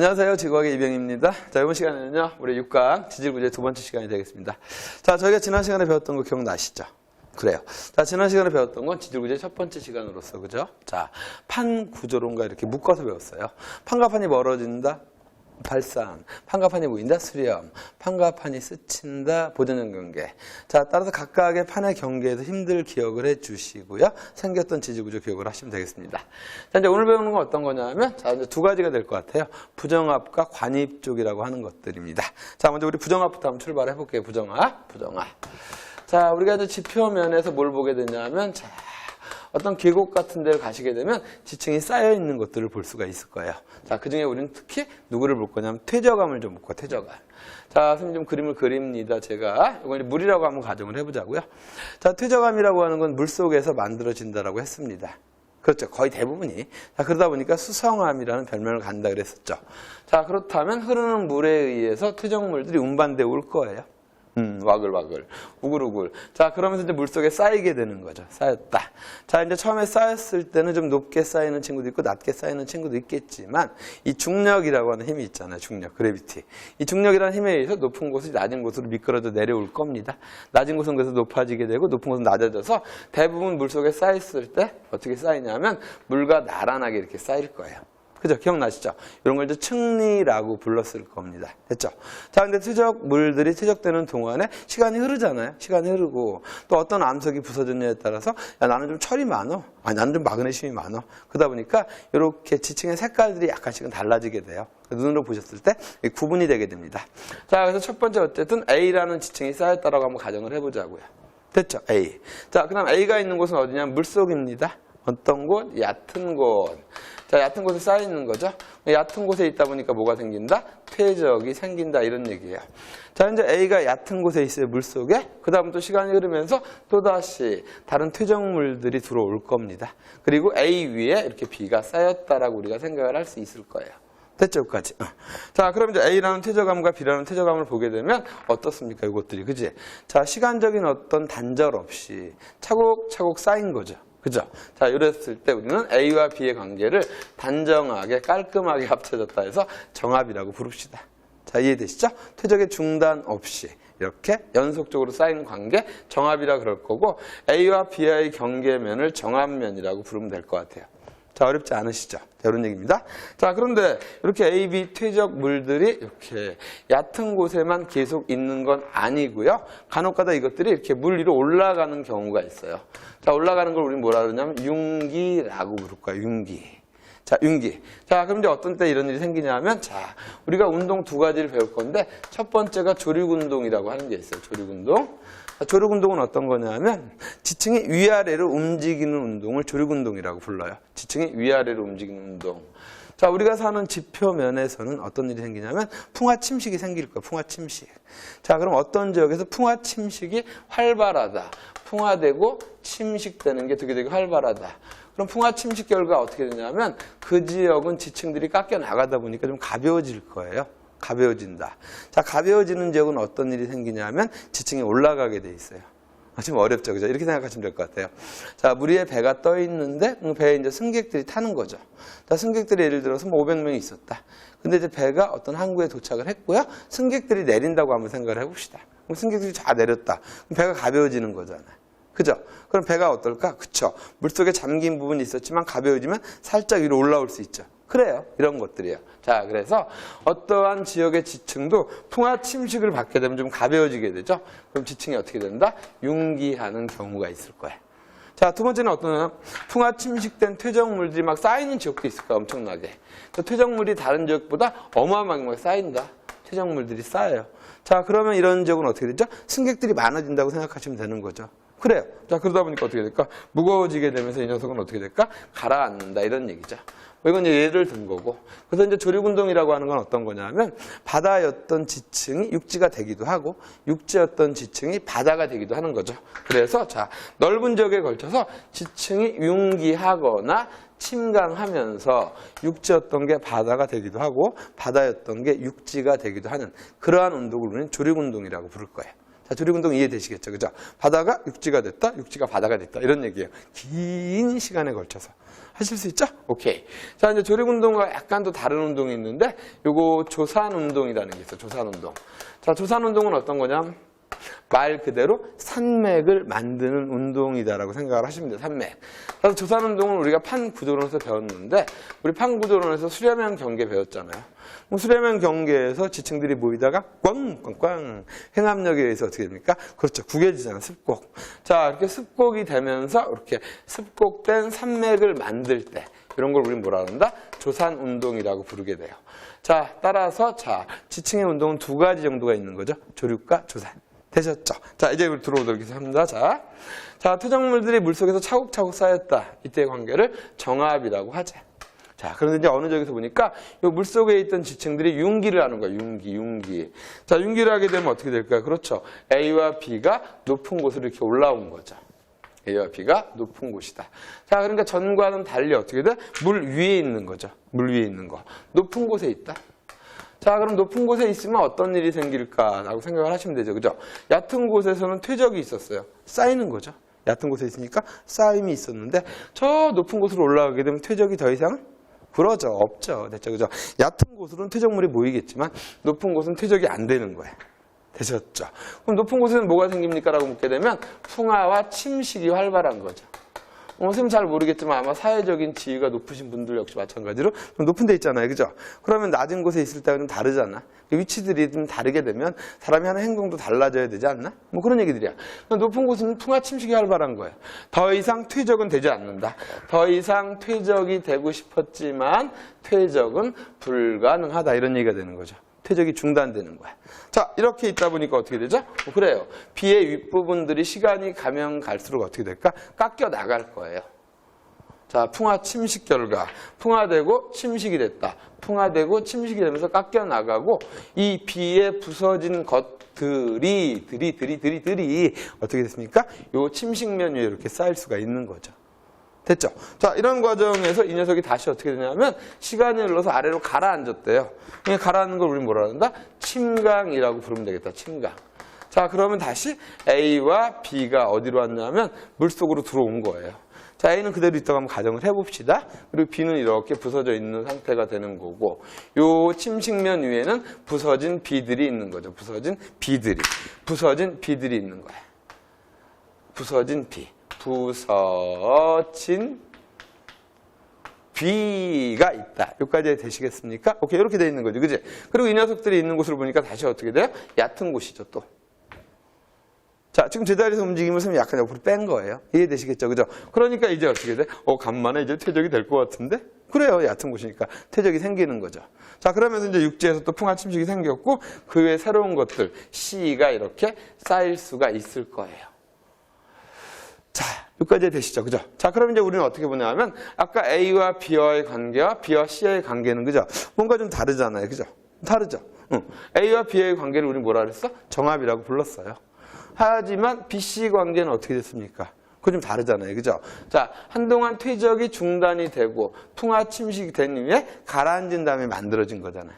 안녕하세요. 지구학의 이병입니다. 자, 이번 시간에는요, 우리 6강 지질구제 두 번째 시간이 되겠습니다. 자, 저희가 지난 시간에 배웠던 거 기억나시죠? 그래요. 자, 지난 시간에 배웠던 건 지질구제 첫 번째 시간으로서, 그죠? 자, 판 구조론과 이렇게 묶어서 배웠어요. 판과 판이 멀어진다? 발산, 판과 판이 보인다? 수렴, 판과 판이 스친다? 보존형 경계. 자, 따라서 각각의 판의 경계에서 힘들 기억을 해 주시고요. 생겼던 지지구조 기억을 하시면 되겠습니다. 자, 이제 오늘 배우는 건 어떤 거냐면, 자, 이제 두 가지가 될 것 같아요. 부정합과 관입 쪽이라고 하는 것들입니다. 자, 먼저 우리 부정합부터 한번 출발해 볼게요. 부정합, 부정합. 자, 우리가 이제 지표면에서 뭘 보게 되냐면, 자, 어떤 계곡 같은 데를 가시게 되면 지층이 쌓여 있는 것들을 볼 수가 있을 거예요. 자, 그 중에 우리는 특히 누구를 볼 거냐면 퇴적암을 좀 볼거예요 퇴적암. 자, 선생님 좀 그림을 그립니다. 제가 이건 물이라고 한번 가정을 해보자고요. 자, 퇴적암이라고 하는 건 물 속에서 만들어진다라고 했습니다. 그렇죠. 거의 대부분이. 자, 그러다 보니까 수성암이라는 별명을 간다 그랬었죠. 자, 그렇다면 흐르는 물에 의해서 퇴적물들이 운반돼 올 거예요. 음, 와글와글, 우글우글. 자, 그러면서 이제 물 속에 쌓이게 되는 거죠. 쌓였다. 자, 이제 처음에 쌓였을 때는 좀 높게 쌓이는 친구도 있고 낮게 쌓이는 친구도 있겠지만 이 중력이라고 하는 힘이 있잖아요. 중력, 그래비티. 이 중력이라는 힘에 의해서 높은 곳이 낮은 곳으로 미끄러져 내려올 겁니다. 낮은 곳은 그래서 높아지게 되고 높은 곳은 낮아져서 대부분 물 속에 쌓였을 때 어떻게 쌓이냐면 물과 나란하게 이렇게 쌓일 거예요. 그죠? 기억나시죠? 이런 걸 이제 층리라고 불렀을 겁니다. 됐죠? 자, 근데 퇴적 물들이 퇴적되는 동안에 시간이 흐르잖아요. 시간이 흐르고 또 어떤 암석이 부서졌냐에 따라서 야, 나는 좀 철이 많어. 아, 나는 좀 마그네슘이 많어. 그러다 보니까 이렇게 지층의 색깔들이 약간씩은 달라지게 돼요. 눈으로 보셨을 때 구분이 되게 됩니다. 자, 그래서 첫 번째 어쨌든 A라는 지층이 쌓였다라고 한번 가정을 해보자고요. 됐죠? A. 자, 그 다음 A가 있는 곳은 어디냐? 물속입니다. 어떤 곳? 얕은 곳. 자, 얕은 곳에 쌓여 있는 거죠. 얕은 곳에 있다 보니까 뭐가 생긴다? 퇴적이 생긴다 이런 얘기예요. 자, 이제 A가 얕은 곳에 있어요. 물 속에. 그 다음 또 시간이 흐르면서 또다시 다른 퇴적물들이 들어올 겁니다. 그리고 A 위에 이렇게 B가 쌓였다라고 우리가 생각을 할 수 있을 거예요. 됐죠, 여기까지. 어. 자, 그럼 이제 A라는 퇴적암과 B라는 퇴적암을 보게 되면 어떻습니까, 이것들이. 그지? 자, 시간적인 어떤 단절 없이 차곡차곡 쌓인 거죠. 그죠? 자, 이랬을 때 우리는 A와 B의 관계를 단정하게 깔끔하게 합쳐졌다 해서 정합이라고 부릅시다. 자, 이해되시죠? 퇴적의 중단 없이 이렇게 연속적으로 쌓인 관계 정합이라 그럴 거고 A와 B의 경계면을 정합면이라고 부르면 될 것 같아요. 자, 어렵지 않으시죠? 이런 얘기입니다. 자, 그런데 이렇게 A, B 퇴적 물들이 이렇게 얕은 곳에만 계속 있는 건 아니고요. 간혹가다 이것들이 이렇게 물 위로 올라가는 경우가 있어요. 자, 올라가는 걸 우리는 뭐라 그러냐면 융기라고 부를 거예요. 융기. 자, 융기. 자, 그럼 이제 어떤 때 이런 일이 생기냐면, 자, 우리가 운동 두 가지를 배울 건데, 첫 번째가 조륙운동이라고 하는 게 있어요. 조륙운동. 자, 조력운동은 어떤 거냐면 지층이 위아래로 움직이는 운동을 조력운동이라고 불러요. 지층이 위아래로 움직이는 운동. 자, 우리가 사는 지표면에서는 어떤 일이 생기냐면 풍화 침식이 생길 거예요. 풍화 침식. 자, 그럼 어떤 지역에서 풍화 침식이 활발하다. 풍화되고 침식되는 게 되게 되게 활발하다. 그럼 풍화 침식 결과 어떻게 되냐면 그 지역은 지층들이 깎여 나가다 보니까 좀 가벼워질 거예요. 가벼워진다. 자, 가벼워지는 지역은 어떤 일이 생기냐면 지층이 올라가게 돼 있어요. 아, 좀 어렵죠, 그죠? 이렇게 생각하시면 될 것 같아요. 자, 물 위에 배가 떠 있는데 그 배에 이제 승객들이 타는 거죠. 자, 승객들이 예를 들어서 뭐 500명이 있었다. 근데 이제 배가 어떤 항구에 도착을 했고요. 승객들이 내린다고 한번 생각을 해봅시다. 그럼 승객들이 다 내렸다. 배가 가벼워지는 거잖아요. 그죠? 그럼 배가 어떨까? 그쵸. 물속에 잠긴 부분이 있었지만 가벼워지면 살짝 위로 올라올 수 있죠. 그래요. 이런 것들이에요. 자, 그래서 어떠한 지역의 지층도 풍화 침식을 받게 되면 좀 가벼워지게 되죠. 그럼 지층이 어떻게 된다? 융기하는 경우가 있을 거예요. 자, 두 번째는 어떤 풍화 침식된 퇴적물들이 막 쌓이는 지역도 있을 거야, 엄청나게. 그 퇴적물이 다른 지역보다 어마어마하게 막 쌓인다. 퇴적물들이 쌓여요. 자, 그러면 이런 지역은 어떻게 되죠? 승객들이 많아진다고 생각하시면 되는 거죠. 그래요. 자, 그러다 보니까 어떻게 될까? 무거워지게 되면서 이 녀석은 어떻게 될까? 가라앉는다. 이런 얘기죠. 뭐 이건 예를 든 거고. 그래서 이제 조류운동이라고 하는 건 어떤 거냐면 바다였던 지층이 육지가 되기도 하고 육지였던 지층이 바다가 되기도 하는 거죠. 그래서 자, 넓은 지역에 걸쳐서 지층이 융기하거나 침강하면서 육지였던 게 바다가 되기도 하고 바다였던 게 육지가 되기도 하는 그러한 운동을 우리는 조류운동이라고 부를 거예요. 자, 조리운동 이해되시겠죠? 그죠? 바다가 육지가 됐다, 육지가 바다가 됐다. 이런 얘기예요. 긴 시간에 걸쳐서. 하실 수 있죠? 오케이. 자, 이제 조리운동과 약간 또 다른 운동이 있는데, 요거 조산운동이라는 게 있어요. 조산운동. 자, 조산운동은 어떤 거냐? 말 그대로 산맥을 만드는 운동이다라고 생각을 하시면 돼요. 산맥. 그래서 조산운동은 우리가 판구조론에서 배웠는데 우리 판구조론에서 수렴형 경계 배웠잖아요. 수렴형 경계에서 지층들이 모이다가 꽝꽝꽝 행압력에 의해서 어떻게 됩니까? 그렇죠. 구겨지잖아요. 습곡. 자 이렇게 습곡이 되면서 이렇게 습곡된 산맥을 만들 때 이런 걸 우리 뭐라 그런다? 조산운동이라고 부르게 돼요. 자 따라서 자 지층의 운동은 두 가지 정도가 있는 거죠. 조륙과 조산. 되셨죠? 자, 이제 들어오도록 하겠습니다. 자, 자, 토정물들이 물속에서 차곡차곡 쌓였다. 이때의 관계를 정압이라고 하자. 자, 그런데 이제 어느 쪽에서 보니까 이 물속에 있던 지층들이 융기를 하는 거야. 융기, 융기. 자, 융기를 하게 되면 어떻게 될까요? 그렇죠. A와 B가 높은 곳으로 이렇게 올라온 거죠. A와 B가 높은 곳이다. 자, 그러니까 전과는 달리 어떻게 돼? 물 위에 있는 거죠. 물 위에 있는 거. 높은 곳에 있다. 자, 그럼 높은 곳에 있으면 어떤 일이 생길까라고 생각을 하시면 되죠. 그죠? 얕은 곳에서는 퇴적이 있었어요. 쌓이는 거죠. 얕은 곳에 있으니까 쌓임이 있었는데 저 높은 곳으로 올라가게 되면 퇴적이 더 이상 그러죠. 없죠. 됐죠. 그죠? 얕은 곳으로는 퇴적물이 모이겠지만 높은 곳은 퇴적이 안 되는 거예요. 되셨죠? 그럼 높은 곳에는 뭐가 생깁니까? 라고 묻게 되면 풍화와 침식이 활발한 거죠. 어, 선생님 잘 모르겠지만 아마 사회적인 지위가 높으신 분들 역시 마찬가지로 좀 높은 데 있잖아요. 그죠? 그러면 낮은 곳에 있을 좀 다르잖아. 그 위치들이 좀 다르게 되면 사람이 하는 행동도 달라져야 되지 않나? 뭐 그런 얘기들이야. 높은 곳은 풍화 침식이 활발한 거예요. 더 이상 퇴적은 되지 않는다. 더 이상 퇴적이 되고 싶었지만 퇴적은 불가능하다. 이런 얘기가 되는 거죠. 퇴적이 중단되는 거야. 자, 이렇게 있다 보니까 어떻게 되죠? 어, 그래요. 비의 윗부분들이 시간이 가면 갈수록 어떻게 될까? 깎여 나갈 거예요. 자, 풍화 침식 결과. 풍화되고 침식이 됐다. 풍화되고 침식이 되면서 깎여 나가고 이 비에 부서진 것들이, 들이, 들이, 들이, 들이 어떻게 됐습니까? 요 침식면 위에 이렇게 쌓일 수가 있는 거죠. 됐죠? 자, 이런 과정에서 이 녀석이 다시 어떻게 되냐면 시간이 흘러서 아래로 가라앉았대요. 이 가라앉는 걸 우리 뭐라 한다? 침강이라고 부르면 되겠다. 침강. 자, 그러면 다시 A와 B가 어디로 왔냐면 물속으로 들어온 거예요. 자, A는 그대로 있다고 한번 가정을 해봅시다. 그리고 B는 이렇게 부서져 있는 상태가 되는 거고, 요 침식면 위에는 부서진 B들이 있는 거죠. 부서진 B들이. 부서진 B들이 있는 거예요. 부서진 B. 부서진 B가 있다. 여기까지 되시겠습니까? 오케이, 이렇게 돼 있는 거죠. 그지? 그리고 이 녀석들이 있는 곳을 보니까 다시 어떻게 돼요? 얕은 곳이죠, 또. 자, 지금 제자리에서 움직임을 선생님이 약간 옆으로 뺀 거예요. 이해되시겠죠? 그죠? 그러니까 이제 어떻게 돼? 어, 간만에 이제 퇴적이 될 것 같은데? 그래요. 얕은 곳이니까. 퇴적이 생기는 거죠. 자, 그러면서 이제 육지에서 또 풍화 침식이 생겼고, 그 외에 새로운 것들, C가 이렇게 쌓일 수가 있을 거예요. 자, 여기까지 되시죠. 그죠? 자, 그럼 이제 우리는 어떻게 보냐면, 아까 A와 B와의 관계와 B와 C와의 관계는, 그죠? 뭔가 좀 다르잖아요. 그죠? 다르죠? 응. A와 B의 관계를 우리 뭐라 그랬어? 정합이라고 불렀어요. 하지만 BC 관계는 어떻게 됐습니까? 그거 좀 다르잖아요. 그죠? 자, 한동안 퇴적이 중단이 되고, 풍화 침식이 된 이후에 가라앉은 다음에 만들어진 거잖아요.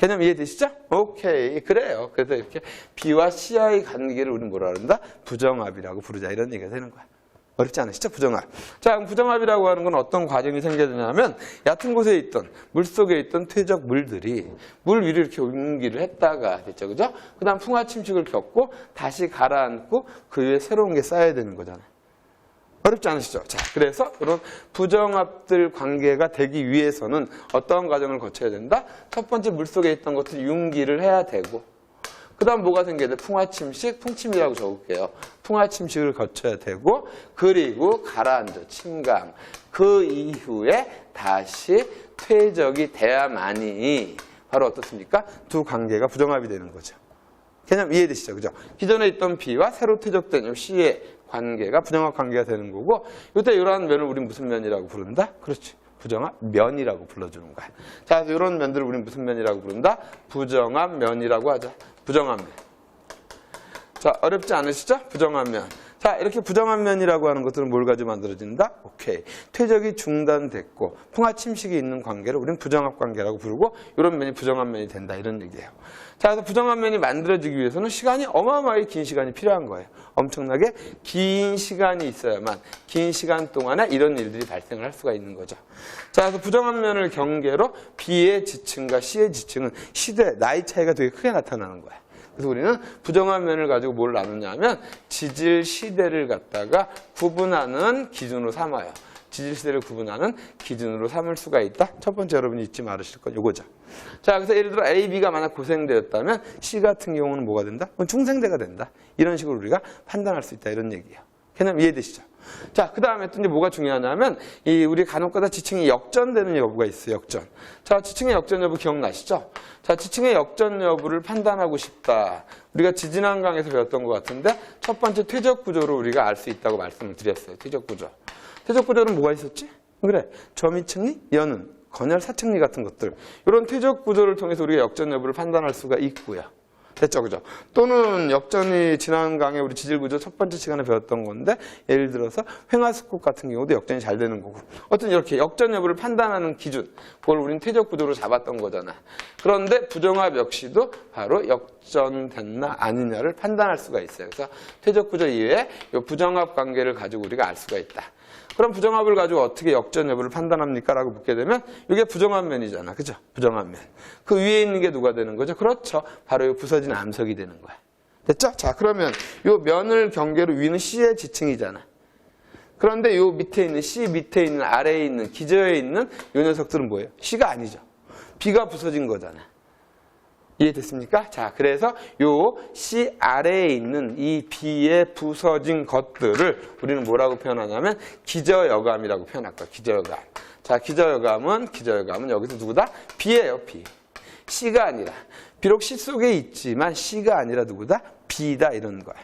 개념 이해되시죠? 오케이. 그래요. 그래서 이렇게 B와 C와의 관계를 우리는 뭐라 그런다? 부정합이라고 부르자. 이런 얘기가 되는 거야. 어렵지 않으시죠? 부정합. 자, 그럼 부정합이라고 하는 건 어떤 과정이 생겨야 되냐면, 얕은 곳에 있던, 물 속에 있던 퇴적 물들이 물 위로 이렇게 옮기를 했다가, 됐죠? 그죠? 그 다음 풍화 침식을 겪고, 다시 가라앉고, 그 위에 새로운 게 쌓여야 되는 거잖아요. 어렵지 않으시죠? 자, 그래서 이런 부정합들 관계가 되기 위해서는 어떠한 과정을 거쳐야 된다? 첫 번째 물속에 있던 것들 융기를 해야 되고, 그 다음 뭐가 생겨야 돼? 풍화침식, 풍침이라고 적을게요. 풍화침식을 거쳐야 되고, 그리고 가라앉아, 침강. 그 이후에 다시 퇴적이 돼야만이 바로 어떻습니까? 두 관계가 부정합이 되는 거죠. 개념 이해되시죠? 그죠? 기존에 있던 B와 새로 퇴적된 요 C의 관계가 부정합 관계가 되는 거고, 이때 이러한 면을 우리 무슨 면이라고 부른다? 그렇지. 부정합 면이라고 불러주는 거야. 자, 이런 면들을 우리 무슨 면이라고 부른다? 부정합 면이라고 하자. 부정합 면. 자, 어렵지 않으시죠? 부정합 면. 자, 이렇게 부정한 면이라고 하는 것들은 뭘 가지고 만들어진다? 오케이. 퇴적이 중단됐고 풍화 침식이 있는 관계를 우리는 부정합 관계라고 부르고 이런 면이 부정한 면이 된다 이런 얘기예요. 자, 그래서 부정한 면이 만들어지기 위해서는 시간이 어마어마하게 긴 시간이 필요한 거예요. 엄청나게 긴 시간이 있어야만 긴 시간 동안에 이런 일들이 발생을 할 수가 있는 거죠. 자, 그래서 부정한 면을 경계로 B의 지층과 C의 지층은 시대, 나이 차이가 되게 크게 나타나는 거야. 그래서 우리는 부정한 면을 가지고 뭘 나누냐면 지질 시대를 갖다가 구분하는 기준으로 삼아요. 지질 시대를 구분하는 기준으로 삼을 수가 있다. 첫 번째 여러분이 잊지 말으실 건 요거죠. 자, 그래서 예를 들어 A, B가 만약 고생되었다면 C 같은 경우는 뭐가 된다? 중생대가 된다. 이런 식으로 우리가 판단할 수 있다. 이런 얘기예요. 개념 이해되시죠? 자, 그 다음에 또 이제 뭐가 중요하냐면, 이 우리 간혹가다 지층이 역전되는 여부가 있어요, 역전. 자, 지층의 역전 여부 기억나시죠? 자, 지층의 역전 여부를 판단하고 싶다. 우리가 지지난 강에서 배웠던 것 같은데, 첫 번째 퇴적 구조로 우리가 알 수 있다고 말씀을 드렸어요, 퇴적 구조. 퇴적 구조는 뭐가 있었지? 그래, 점이층이 여는, 건열 사층리 같은 것들. 이런 퇴적 구조를 통해서 우리가 역전 여부를 판단할 수가 있고요. 됐죠, 그죠? 또는 역전이 지난 강에 우리 지질구조 첫 번째 시간에 배웠던 건데, 예를 들어서 횡하스국 같은 경우도 역전이 잘 되는 거고. 어떤 이렇게 역전 여부를 판단하는 기준, 그걸 우리는 퇴적구조로 잡았던 거잖아. 그런데 부정합 역시도 바로 역전됐나 아니냐를 판단할 수가 있어요. 그래서 퇴적구조 이외에 이 부정합 관계를 가지고 우리가 알 수가 있다. 그럼 부정합을 가지고 어떻게 역전 여부를 판단합니까? 라고 묻게 되면 이게 부정한 면이잖아. 그죠? 부정한 면. 그 위에 있는 게 누가 되는 거죠? 그렇죠. 바로 이 부서진 암석이 되는 거야. 됐죠? 자, 그러면 이 면을 경계로 위는 C의 지층이잖아. 그런데 이 밑에 있는 C 밑에 있는 아래에 있는 기저에 있는 이 녀석들은 뭐예요? C가 아니죠. B가 부서진 거잖아. 이해됐습니까? 자, 그래서 요 C 아래에 있는 이 B의 부서진 것들을 우리는 뭐라고 표현하냐면 기저여감이라고 표현할 거야. 기저여감. 자, 기저여감은 기저여감은 여기서 누구다? B예요, B. C가 아니라. 비록 C 속에 있지만 C가 아니라 누구다? B다 이런 거야.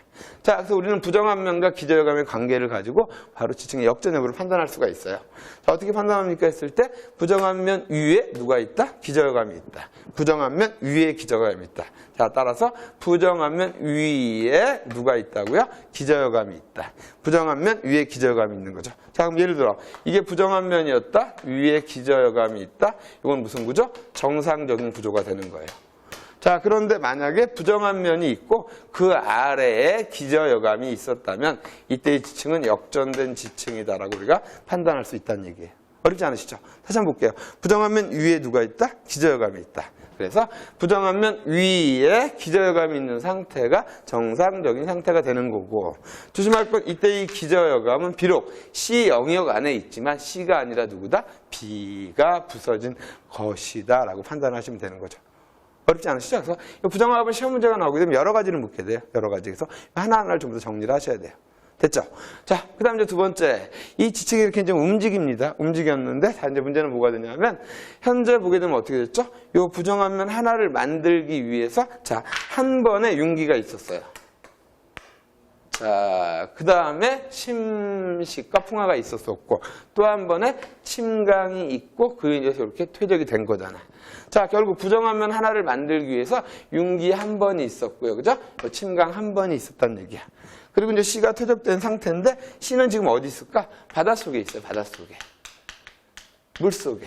자, 그래서 우리는 부정한 면과 기저여감의 관계를 가지고 바로 지층의 역전 여부를 판단할 수가 있어요. 자, 어떻게 판단합니까 했을 때 부정한 면 위에 누가 있다? 기저여감이 있다. 부정한 면 위에 기저여감이 있다. 자, 따라서 부정한 면 위에 누가 있다고요? 기저여감이 있다. 부정한 면 위에 기저여감이 있는 거죠. 자, 그럼 예를 들어 이게 부정한 면이었다. 위에 기저여감이 있다. 이건 무슨 구조? 정상적인 구조가 되는 거예요. 자, 그런데 만약에 부정한 면이 있고 그 아래에 기저여감이 있었다면 이때의 지층은 역전된 지층이다라고 우리가 판단할 수 있다는 얘기예요. 어렵지 않으시죠? 다시 한번 볼게요. 부정한 면 위에 누가 있다? 기저여감이 있다. 그래서 부정한 면 위에 기저여감이 있는 상태가 정상적인 상태가 되는 거고 조심할 건 이때 이 기저여감은 비록 C 영역 안에 있지만 C가 아니라 누구다? B가 부서진 것이다 라고 판단하시면 되는 거죠. 어렵지 않으시죠? 그래서 이 부정합은 시험 문제가 나오게 되면 여러 가지를 묻게 돼요. 여러 가지. 그래서 하나하나를 좀 더 정리를 하셔야 돼요. 됐죠? 자, 그 다음 이제 두 번째. 이 지층이 이렇게 좀 움직입니다. 움직였는데, 자, 이제 문제는 뭐가 되냐면, 현재 보게 되면 어떻게 됐죠? 이 부정한 면 하나를 만들기 위해서, 자, 한 번의 융기가 있었어요. 자, 그 다음에 침식과 풍화가 있었었고, 또 한 번에 침강이 있고, 그 인해서 이렇게 퇴적이 된 거잖아. 자, 결국 부정한 면 하나를 만들기 위해서 융기 한 번이 있었고요. 그죠? 침강 한 번이 있었다는 얘기야. 그리고 이제 C가 퇴적된 상태인데, C는 지금 어디 있을까? 바닷속에 있어요, 바닷속에. 물 속에.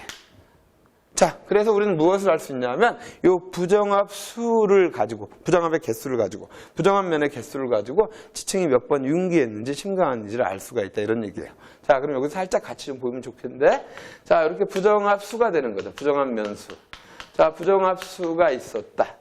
자, 그래서 우리는 무엇을 할 수 있냐면, 요 부정합 수를 가지고, 부정합의 개수를 가지고, 부정합 면의 개수를 가지고, 지층이 몇 번 융기했는지, 침강했는지를 알 수가 있다, 이런 얘기예요. 자, 그럼 여기서 살짝 같이 좀 보면 좋겠는데, 자, 이렇게 부정합 수가 되는 거죠. 부정합 면수. 자, 부정합 수가 있었다.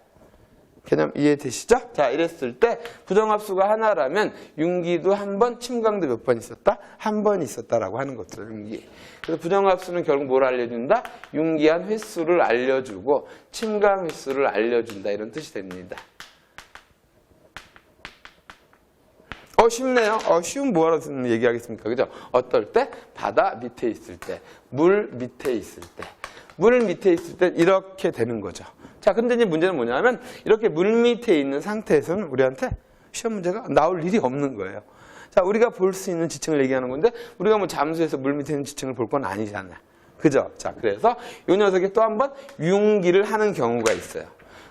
개념 이해되시죠? 자, 이랬을 때 부정합수가 하나라면 융기도 한 번, 침강도 몇 번 있었다? 한 번 있었다라고 하는 것들, 융기. 그래서 부정합수는 결국 뭘 알려준다? 융기한 횟수를 알려주고 침강 횟수를 알려준다 이런 뜻이 됩니다. 어, 쉽네요. 어, 쉬운 뭐하러 얘기하겠습니까? 그죠? 어떨 때? 바다 밑에 있을 때, 물 밑에 있을 때. 물 밑에 있을 때 이렇게 되는 거죠. 자, 근데 이제 문제는 뭐냐면 이렇게 물 밑에 있는 상태에서는 우리한테 시험 문제가 나올 일이 없는 거예요. 자, 우리가 볼 수 있는 지층을 얘기하는 건데 우리가 뭐 잠수해서 물 밑에 있는 지층을 볼 건 아니잖아. 그죠? 자, 그래서 이 녀석이 또 한 번 융기를 하는 경우가 있어요.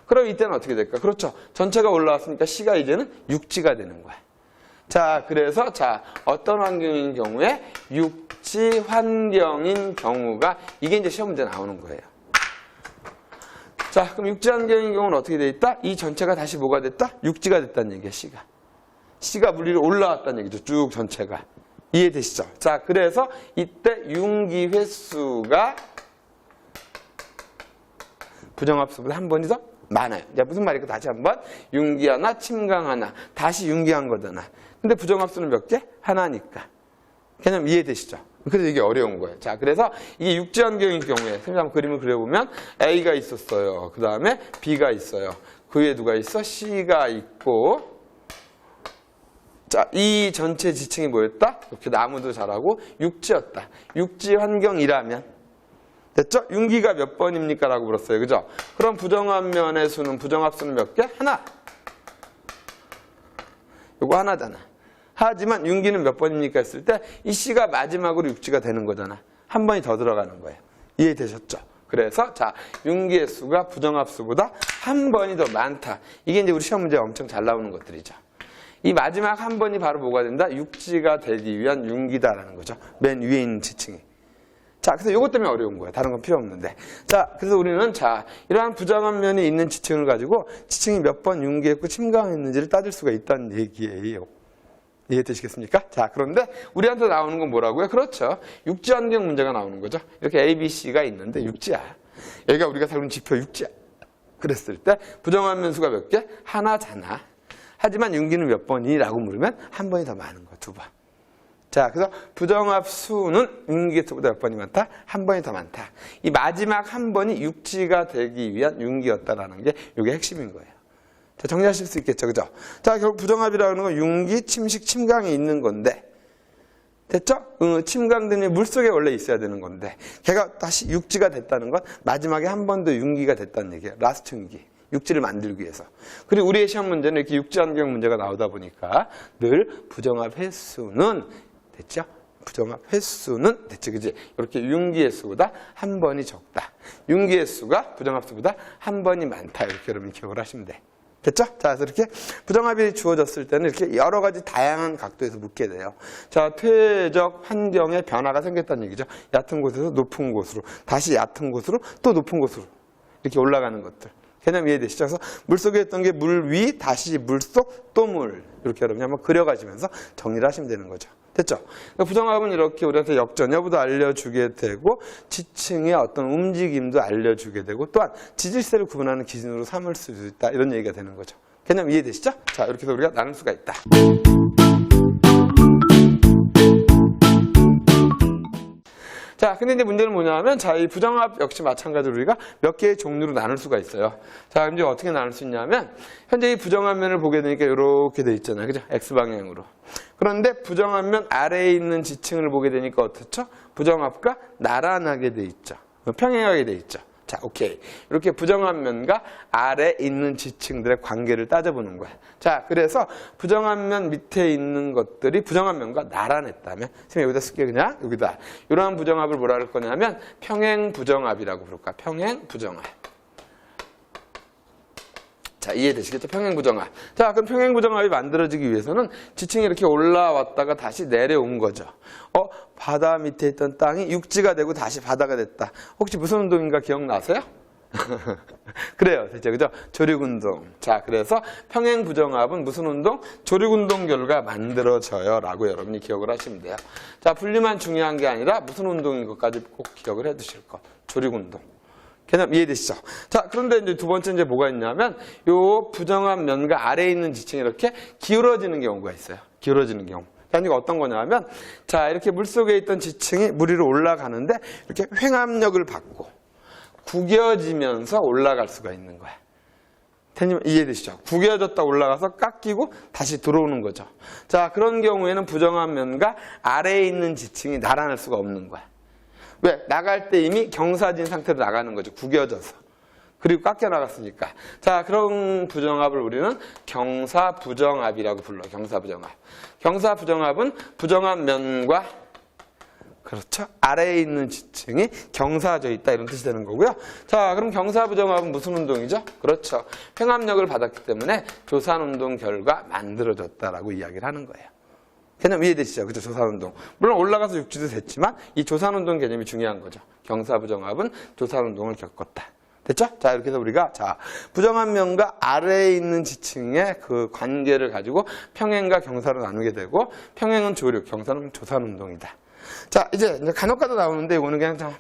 그럼 이때는 어떻게 될까? 그렇죠. 전체가 올라왔으니까 C가 이제는 육지가 되는 거야. 자, 그래서 자, 어떤 환경인 경우에 육 지 환경인 경우가 이게 이제 시험 문제 나오는 거예요. 자, 그럼 육지 환경인 경우는 어떻게 돼 있다? 이 전체가 다시 뭐가 됐다? 육지가 됐다는 얘기야, C가. C가 물 위로 올라왔다는 얘기죠. 쭉 전체가. 이해되시죠? 자, 그래서 이때 융기 횟수가 부정합수보다 한 번이 더 많아요. 자, 무슨 말일까? 다시 한 번. 융기 하나, 침강 하나. 다시 융기한 거잖아. 근데 부정합수는 몇 개? 하나니까. 개념 이해되시죠? 그래서 이게 어려운 거예요. 자, 그래서 이게 육지환경인 경우에, 선생님 한번 그림을 그려보면 A가 있었어요. 그 다음에 B가 있어요. 그 위에 누가 있어? C가 있고, 자, 이 전체 지층이 뭐였다? 이렇게 나무도 자라고 육지였다. 육지 환경이라면 됐죠? 융기가 몇 번입니까? 라고 물었어요. 그죠? 그럼 부정합면의 수는 부정합수는 몇 개? 하나. 요거 하나잖아. 하지만 융기는 몇 번입니까? 했을 때이 C가 마지막으로 육지가 되는 거잖아. 한 번이 더 들어가는 거예요. 이해되셨죠? 그래서 자 융기의 수가 부정합수보다 한 번이 더 많다. 이게 이제 우리 시험 문제에 엄청 잘 나오는 것들이죠. 이 마지막 한 번이 바로 뭐가 된다? 육지가 되기 위한 융기다라는 거죠. 맨 위에 있는 지층이. 자, 그래서 이것 때문에 어려운 거예요. 다른 건 필요 없는데. 자, 그래서 우리는 자, 이러한 부정한 면이 있는 지층을 가지고 지층이 몇번 융기했고 침강했는지를 따질 수가 있다는 얘기예요. 이해되시겠습니까? 자, 그런데 우리한테 나오는 건 뭐라고요? 그렇죠. 육지 환경 문제가 나오는 거죠. 이렇게 A, B, C가 있는데 육지야. 여기가 우리가 살고 있는 지표 육지야. 그랬을 때 부정한 면수가 몇 개? 하나잖아. 하지만 융기는 몇 번이라고 물으면 한 번이 더 많은 거야, 두 번. 자, 그래서 부정합 수는 융기수보다 몇 번이 많다? 한 번이 더 많다. 이 마지막 한 번이 육지가 되기 위한 융기였다라는 게 이게 핵심인 거예요. 자, 정리하실 수 있겠죠, 그죠? 자, 결국 부정합이라는 건 융기, 침식, 침강이 있는 건데, 됐죠? 어, 침강등이 물 속에 원래 있어야 되는 건데, 걔가 다시 육지가 됐다는 건 마지막에 한 번 더 융기가 됐다는 얘기예요. 라스트 융기. 육지를 만들기 위해서. 그리고 우리의 시험 문제는 이렇게 육지 환경 문제가 나오다 보니까 늘 부정합 횟수는 됐죠? 부정합 횟수는 됐죠, 그지? 이렇게 융기 횟수보다 한 번이 적다. 융기 횟수가 부정합 수보다 한 번이 많다. 이렇게 여러분 기억을 하시면 돼. 됐죠? 자, 그래서 이렇게 부정합이 주어졌을 때는 이렇게 여러 가지 다양한 각도에서 묻게 돼요. 자, 퇴적 환경에 변화가 생겼다는 얘기죠. 얕은 곳에서 높은 곳으로, 다시 얕은 곳으로, 또 높은 곳으로 이렇게 올라가는 것들. 개념 이해되시죠? 그래서 물 속에 있던 게 물 위, 다시 물 속, 또 물. 이렇게 여러분이 한번 그려가시면서 정리를 하시면 되는 거죠. 됐죠? 그러니까 부정합은 이렇게 우리한테 역전 여부도 알려주게 되고 지층의 어떤 움직임도 알려주게 되고 또한 지질세를 구분하는 기준으로 삼을 수 있다 이런 얘기가 되는 거죠. 개념 이해되시죠? 자 이렇게 해서 우리가 나눌 수가 있다. 자, 근데 이제 문제는 뭐냐면, 자, 이 부정합 역시 마찬가지로 우리가 몇 개의 종류로 나눌 수가 있어요. 자, 그럼 이제 어떻게 나눌 수 있냐면, 현재 이 부정합 면을 보게 되니까 이렇게 돼 있잖아요. 그죠? X방향으로. 그런데 부정합 면 아래에 있는 지층을 보게 되니까 어떻죠? 부정합과 나란하게 돼 있죠. 평행하게 돼 있죠. 자, 오케이. 이렇게 부정한 면과 아래 있는 지층들의 관계를 따져보는 거야. 자, 그래서 부정한 면 밑에 있는 것들이 부정한 면과 나란했다면, 선생님 여기다 쓸게 그냥 여기다. 이러한 부정합을 뭐라 할 거냐면 평행 부정합이라고 부를까? 평행 부정합. 자, 이해되시겠죠? 평행부정합. 자, 그럼 평행부정합이 만들어지기 위해서는 지층이 이렇게 올라왔다가 다시 내려온 거죠. 어, 바다 밑에 있던 땅이 육지가 되고 다시 바다가 됐다. 혹시 무슨 운동인가 기억나세요? 그래요. 됐죠. 그죠? 조력운동. 자, 그래서 평행 부정합은 무슨 운동? 조력운동 결과 만들어져요. 라고 여러분이 기억을 하시면 돼요. 자, 분리만 중요한 게 아니라 무슨 운동인 것까지 꼭 기억을 해 두실 것. 조력운동. 개념 이해되시죠? 자, 그런데 이제 두 번째 이제 뭐가 있냐면, 요 부정한 면과 아래에 있는 지층이 이렇게 기울어지는 경우가 있어요. 기울어지는 경우. 그러니까 어떤 거냐면, 자, 이렇게 물 속에 있던 지층이 물 위로 올라가는데, 이렇게 횡압력을 받고, 구겨지면서 올라갈 수가 있는 거야. 태님 이해되시죠? 구겨졌다 올라가서 깎이고 다시 들어오는 거죠. 자, 그런 경우에는 부정한 면과 아래에 있는 지층이 나란할 수가 없는 거야. 왜? 나갈 때 이미 경사진 상태로 나가는 거죠. 구겨져서. 그리고 깎여 나갔으니까. 자, 그런 부정합을 우리는 경사 부정합이라고 불러요. 경사 부정합. 경사 부정합은 부정한 면과 그렇죠. 아래에 있는 지층이 경사져 있다 이런 뜻이 되는 거고요. 자, 그럼 경사 부정합은 무슨 운동이죠? 그렇죠. 횡압력을 받았기 때문에 조산 운동 결과 만들어졌다라고 이야기를 하는 거예요. 개념 이해되시죠? 그죠? 조산운동. 물론 올라가서 육지도 됐지만 이 조산운동 개념이 중요한 거죠. 경사부정합은 조산운동을 겪었다. 됐죠? 자, 이렇게 해서 우리가, 자, 부정한 면과 아래에 있는 지층의 그 관계를 가지고 평행과 경사로 나누게 되고, 평행은 조류, 경사는 조산 운동이다. 자, 이제 간혹가다 나오는데, 이거는 그냥 참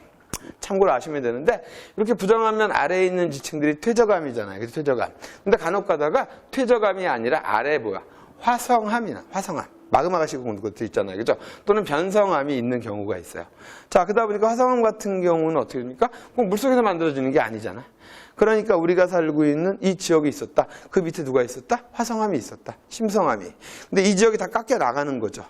참고로 아시면 되는데, 이렇게 부정한 면 아래에 있는 지층들이 퇴저감이잖아요. 그죠? 퇴저감. 근데 간혹 가다가 퇴저감이 아니라 아래 뭐야? 화성함이나, 화성함. 마그마가 시고 것도 있잖아요. 그죠? 또는 변성함이 있는 경우가 있어요. 자, 그러다 보니까 화성함 같은 경우는 어떻게 됩니까? 꼭 물속에서 만들어지는 게 아니잖아. 그러니까 우리가 살고 있는 이 지역이 있었다. 그 밑에 누가 있었다? 화성함이 있었다. 심성함이. 근데 이 지역이 다 깎여 나가는 거죠.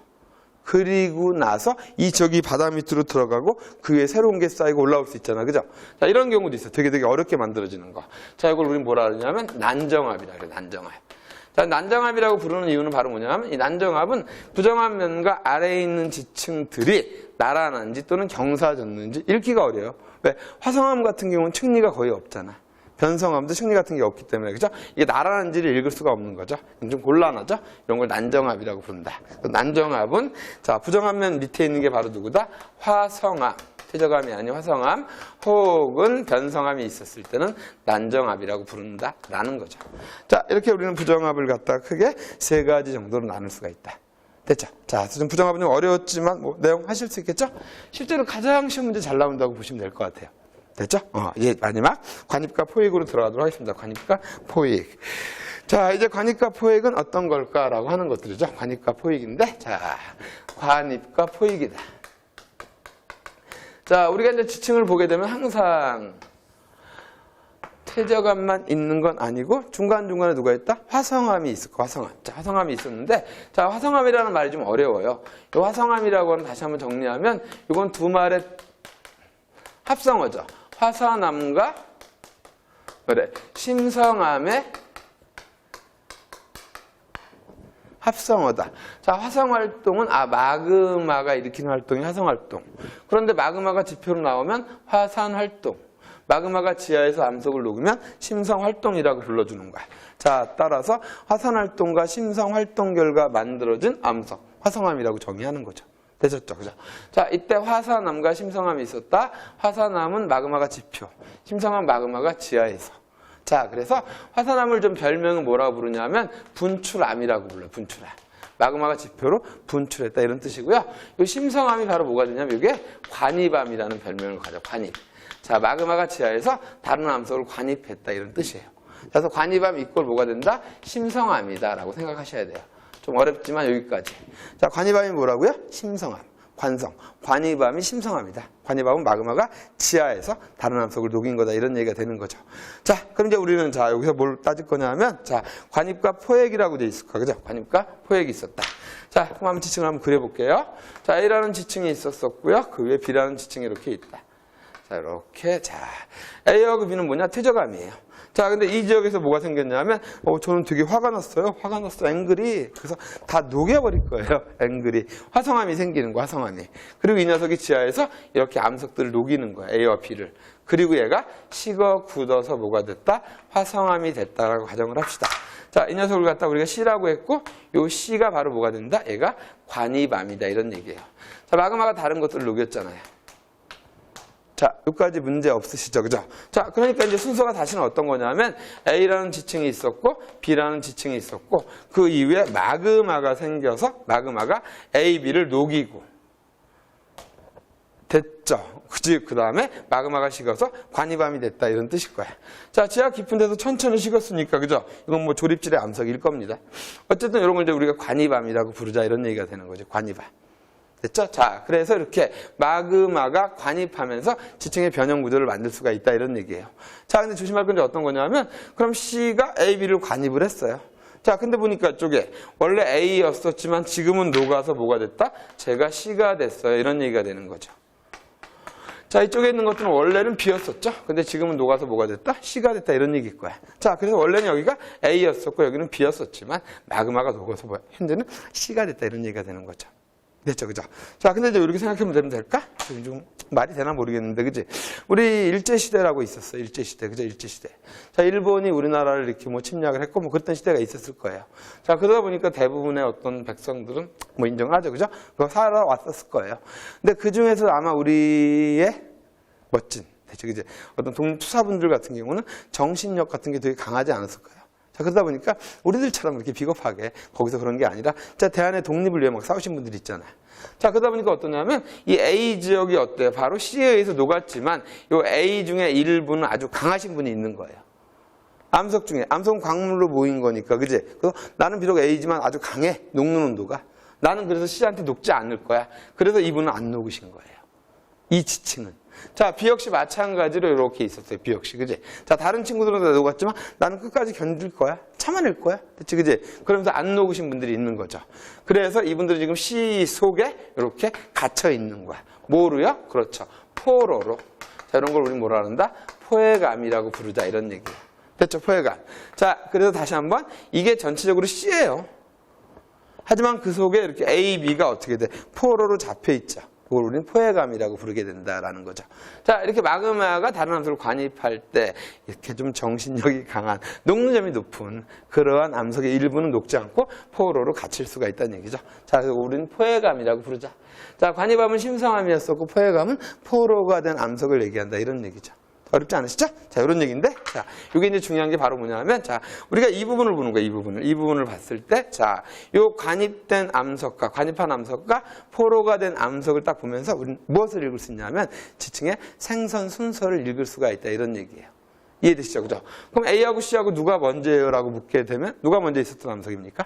그리고 나서 이 지역이 바다 밑으로 들어가고 그 위에 새로운 게 쌓이고 올라올 수 있잖아. 그죠? 자, 이런 경우도 있어. 되게 되게 어렵게 만들어지는 거. 자, 이걸 우리 뭐라 그러냐면 난정합이라 그래. 난정합. 자, 난정합이라고 부르는 이유는 바로 뭐냐면 이 난정합은 부정한 면과 아래에 있는 지층들이 날아났는지 또는 경사졌는지 읽기가 어려요. 왜? 화성함 같은 경우는 층리가 거의 없잖아. 변성함도 층리 같은 게 없기 때문에 그죠? 이게 날아난지를 읽을 수가 없는 거죠. 좀 곤란하죠? 이런 걸 난정합이라고 부른다. 그 난정합은 자 부정한 면 밑에 있는 게 바로 누구다? 화성함. 퇴저감이 아닌 화성함 혹은 변성함이 있었을 때는 난정합이라고 부른다라는 거죠. 자 이렇게 우리는 부정합을 갖다 크게 세 가지 정도로 나눌 수가 있다. 됐죠? 자, 좀 부정합은 좀 어려웠지만 뭐 내용 하실 수 있겠죠? 실제로 가장 쉬운 문제 잘 나온다고 보시면 될 것 같아요. 됐죠? 어, 이제 마지막 관입과 포획으로 들어가도록 하겠습니다. 관입과 포획. 자, 이제 관입과 포획은 어떤 걸까라고 하는 것들이죠. 관입과 포획인데, 자, 관입과 포획이다. 자, 우리가 이제 지층을 보게 되면 항상 퇴저감만 있는 건 아니고 중간중간에 누가 있다? 화성함이 있을 거 화성함. 자, 화성함이 있었는데 자, 화성함이라는 말이 좀 어려워요. 이 화성함이라고 하는 다시 한번 정리하면 이건 두 말의 합성어죠. 화산함과 그래 심성함의 합성어다. 자, 화성 활동은 아 마그마가 일으키는 활동이 화성 활동. 그런데 마그마가 지표로 나오면 화산 활동. 마그마가 지하에서 암석을 녹으면 심성 활동이라고 불러주는 거야. 자, 따라서 화산 활동과 심성 활동 결과 만들어진 암석, 화성암이라고 정의하는 거죠. 되셨죠? 그죠? 자, 이때 화산암과 심성암이 있었다. 화산암은 마그마가 지표, 심성암 마그마가 지하에서. 자, 그래서 화산암을 좀 별명은 뭐라고 부르냐면 분출암이라고 불러요. 분출암. 마그마가 지표로 분출했다 이런 뜻이고요. 이 심성암이 바로 뭐가 되냐면 이게 관입암이라는 별명을 가져. 관입. 자, 마그마가 지하에서 다른 암석을 관입했다 이런 뜻이에요. 그래서 관입암 이꼴 뭐가 된다? 심성암이다라고 생각하셔야 돼요. 좀 어렵지만 여기까지. 자, 관입암이 뭐라고요? 심성암. 관성. 관입암이 심성암이다. 관입암은 마그마가 지하에서 다른 암석을 녹인 거다. 이런 얘기가 되는 거죠. 자, 그럼 이제 우리는 자, 여기서 뭘 따질 거냐 하면, 자, 관입과 포획이라고 돼 있을 거야. 그죠? 관입과 포획이 있었다. 자, 그럼 한번 지층을 한번 그려볼게요. 자, A라는 지층이 있었었고요. 그 위에 B라는 지층이 이렇게 있다. 자, 이렇게. 자, A하고 B는 뭐냐? 퇴저감이에요. 자, 근데 이 지역에서 뭐가 생겼냐면, 어, 저는 되게 화가 났어요. 화가 났어. 앵글이. 그래서 다 녹여버릴 거예요. 앵글이. 화성암이 생기는 거야, 화성암이. 그리고 이 녀석이 지하에서 이렇게 암석들을 녹이는 거야. A와 B를. 그리고 얘가 식어 굳어서 뭐가 됐다? 화성암이 됐다라고 가정을 합시다. 자, 이 녀석을 갖다 우리가 C라고 했고, 요 C가 바로 뭐가 된다? 얘가 관입암이다. 이런 얘기예요. 자, 마그마가 다른 것들을 녹였잖아요. 자, 여기까지 문제 없으시죠? 그죠? 자, 그러니까 이제 순서가 다시는 어떤 거냐면 A라는 지층이 있었고 B라는 지층이 있었고 그 이후에 마그마가 생겨서 마그마가 A, B를 녹이고 됐죠? 그지? 그 다음에 마그마가 식어서 관이밤이 됐다 이런 뜻일 거야. 자, 지하 깊은 데서 천천히 식었으니까 그죠? 이건 뭐 조립질의 암석일 겁니다. 어쨌든 이런 걸 이제 우리가 관이밤이라고 부르자 이런 얘기가 되는 거죠. 관이밤. 됐죠? 자, 그래서 이렇게 마그마가 관입하면서 지층의 변형 구조를 만들 수가 있다 이런 얘기예요. 자, 근데 조심할 건 이제 어떤 거냐면 그럼 C가 A, B를 관입을 했어요. 자, 근데 보니까 이쪽에 원래 A였었지만 지금은 녹아서 뭐가 됐다? 제가 C가 됐어요. 이런 얘기가 되는 거죠. 자, 이쪽에 있는 것들은 원래는 B였었죠? 근데 지금은 녹아서 뭐가 됐다? C가 됐다. 이런 얘기일 거야. 자, 그래서 원래는 여기가 A였었고 여기는 B였었지만 마그마가 녹아서 뭐, 현재는 C가 됐다. 이런 얘기가 되는 거죠. 됐죠, 그죠? 자, 근데 이제 이렇게 생각하면 되면 될까? 좀 말이 되나 모르겠는데, 그지? 우리 일제시대라고 있었어, 일제시대, 그죠? 일제시대. 자, 일본이 우리나라를 이렇게 뭐 침략을 했고, 뭐 그랬던 시대가 있었을 거예요. 자, 그러다 보니까 대부분의 어떤 백성들은 뭐 인정하죠, 그죠? 그거 살아왔었을 거예요. 근데 그 중에서 아마 우리의 멋진, 대체 이제 어떤 동투사분들 같은 경우는 정신력 같은 게 되게 강하지 않았을 거예요. 자, 그러다 보니까 우리들처럼 이렇게 비겁하게 거기서 그런 게 아니라 자, 대한의 독립을 위해 막 싸우신 분들 있잖아요. 자, 그러다 보니까 어떠냐면 이 A 지역이 어때요? 바로 C에 의해서 녹았지만 이 A 중에 일부는 아주 강하신 분이 있는 거예요. 암석 중에 암석은 광물로 모인 거니까 그지? 그래서 나는 비록 A지만 아주 강해 녹는 온도가 나는 그래서 C한테 녹지 않을 거야. 그래서 이분은 안 녹으신 거예요. 이 지층은. 자, B 역시 마찬가지로 이렇게 있었어요. B 역시, 그지? 자, 다른 친구들은 다 녹았지만 나는 끝까지 견딜 거야. 참아낼 거야. 그치, 그지? 그러면서 안 녹으신 분들이 있는 거죠. 그래서 이분들은 지금 C 속에 이렇게 갇혀 있는 거야. 뭐로요? 그렇죠. 포로로. 자, 이런 걸 우리 뭐라 한다? 포획감이라고 부르자. 이런 얘기예요. 됐죠? 포획감. 자, 그래서 다시 한번 이게 전체적으로 C예요. 하지만 그 속에 이렇게 A, B가 어떻게 돼? 포로로 잡혀 있죠. 그걸 우리는 포획감이라고 부르게 된다라는 거죠. 자, 이렇게 마그마가 다른 암석을 관입할 때 이렇게 좀 정신력이 강한 녹는 점이 높은 그러한 암석의 일부는 녹지 않고 포로로 갇힐 수가 있다는 얘기죠. 자, 그래서 우리는 포획감이라고 부르자. 자, 관입암은 심성암이었었고 포획감은 포로가 된 암석을 얘기한다 이런 얘기죠. 어렵지 않으시죠? 자, 이런 얘기인데, 자, 이게 이제 중요한 게 바로 뭐냐면, 자, 우리가 이 부분을 보는 거예요, 이 부분을. 이 부분을 봤을 때, 자, 요 관입된 암석과, 관입한 암석과 포로가 된 암석을 딱 보면서 우리는 무엇을 읽을 수 있냐면, 지층의 생선 순서를 읽을 수가 있다, 이런 얘기예요. 이해되시죠? 그죠? 그럼 A하고 C하고 누가 먼저예요? 라고 묻게 되면, 누가 먼저 있었던 암석입니까?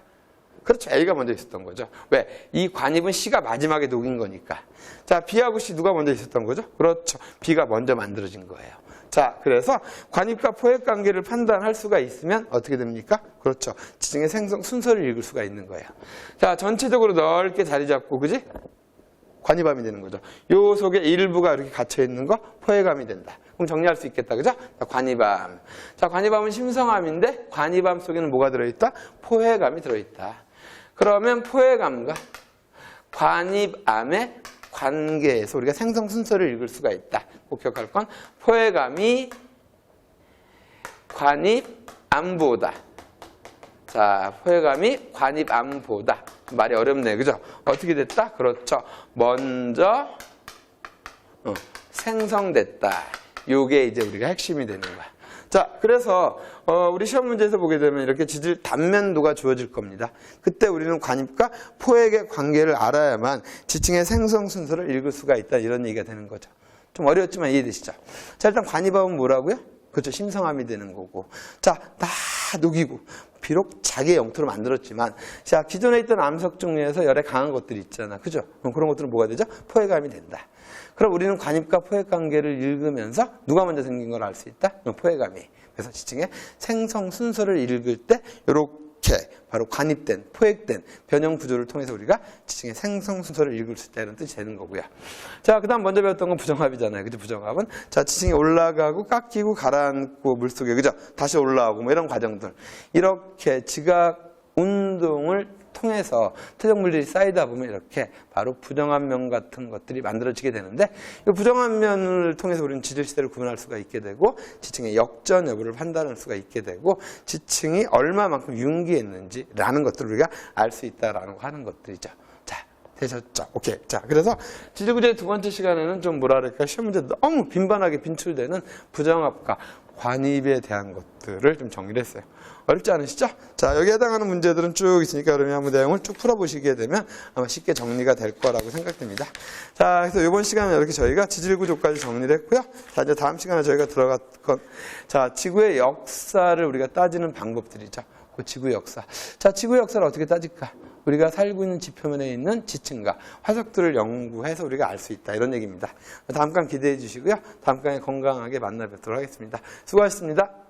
그렇죠. A가 먼저 있었던 거죠. 왜? 이 관입은 C가 마지막에 녹인 거니까. 자, B하고 C 누가 먼저 있었던 거죠? 그렇죠. B가 먼저 만들어진 거예요. 자, 그래서 관입과 포획 관계를 판단할 수가 있으면 어떻게 됩니까? 그렇죠. 지층의 생성 순서를 읽을 수가 있는 거예요. 자, 전체적으로 넓게 자리 잡고, 그지? 관입암이 되는 거죠. 요 속에 일부가 이렇게 갇혀 있는 거 포획암이 된다. 그럼 정리할 수 있겠다. 그죠? 자, 관입암. 자, 관입암은 심성암인데 관입암 속에는 뭐가 들어있다? 포획암이 들어있다. 그러면 포획암과 관입암의 관계에서 우리가 생성 순서를 읽을 수가 있다. 꼭 기억할 건 포획암이 관입암보다 자, 포획암이 관입암보다 말이 어렵네, 그죠? 어떻게 됐다? 그렇죠. 먼저 어, 생성됐다. 요게 이제 우리가 핵심이 되는 거야. 자, 그래서 어, 우리 시험 문제에서 보게 되면 이렇게 지질 단면도가 주어질 겁니다. 그때 우리는 관입과 포획의 관계를 알아야만 지층의 생성 순서를 읽을 수가 있다 이런 얘기가 되는 거죠. 좀 어려웠지만 이해되시죠? 자, 일단 관입암은 뭐라고요? 그렇죠. 심성암이 되는 거고. 자, 다 녹이고. 비록 자기의 영토로 만들었지만, 자, 기존에 있던 암석 중에서 열에 강한 것들이 있잖아. 그죠? 그럼 그런 것들은 뭐가 되죠? 포획암이 된다. 그럼 우리는 관입과 포획 관계를 읽으면서 누가 먼저 생긴 걸 알 수 있다? 포획암이. 그래서 지층의 생성 순서를 읽을 때, 이렇게 바로 관입된, 포획된 변형 구조를 통해서 우리가 지층의 생성 순서를 읽을 수 있다. 이런 뜻이 되는 거고요. 자, 그 다음 먼저 배웠던 건 부정합이잖아요. 그죠? 부정합은. 자, 지층이 올라가고 깎이고 가라앉고 물속에, 그죠? 다시 올라오고 뭐 이런 과정들. 이렇게 지각 운동을 통해서 물질이 쌓이다 보면 이렇게 바로 부정한 면 같은 것들이 만들어지게 되는데 이 부정한 면을 통해서 우리는 지질 시대를 구분할 수가 있게 되고 지층의 역전 여부를 판단할 수가 있게 되고 지층이 얼마만큼 융기했는지라는 것들을 우리가 알 수 있다라는 거 하는 것들이죠. 자, 되셨죠? 오케이. 자, 그래서 지질구제 두 번째 시간에는 좀 뭐라 그럴까 시험 문제 너무 빈번하게 빈출되는 부정합과 관입에 대한 것들을 좀 정리를 했어요. 어렵지 않으시죠? 자, 여기에 해당하는 문제들은 쭉 있으니까 그러면 한번 내용을 쭉 풀어보시게 되면 아마 쉽게 정리가 될 거라고 생각됩니다. 자, 그래서 이번 시간은 이렇게 저희가 지질구조까지 정리를 했고요. 자, 이제 다음 시간에 저희가 들어갈 건, 자, 지구의 역사를 우리가 따지는 방법들이죠. 그 지구 역사. 자, 지구 역사를 어떻게 따질까? 우리가 살고 있는 지표면에 있는 지층과 화석들을 연구해서 우리가 알 수 있다. 이런 얘기입니다. 다음 강 기대해 주시고요. 다음 강에 건강하게 만나 뵙도록 하겠습니다. 수고하셨습니다.